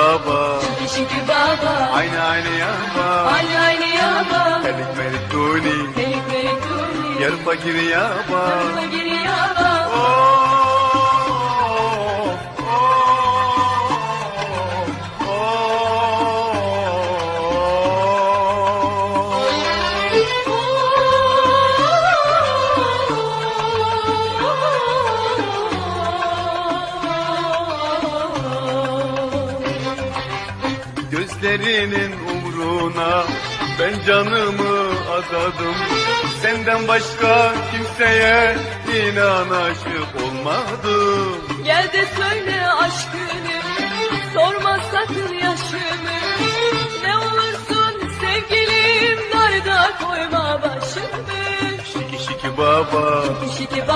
بابا بشكي بابا عيني عيني يابا عيني عيني يابا خليك ملك كوني خليك ملك كوني يا الفقير يابا يا الفقير gözlerinin uğruna ben canımı adadım Senden başka kimseye inan aşık olmadım. Gel de söyle aşkını Sorma sakın yaşımı. Ne olursun sevgilim Darda koyma başımı. Şiki şiki baba. Şiki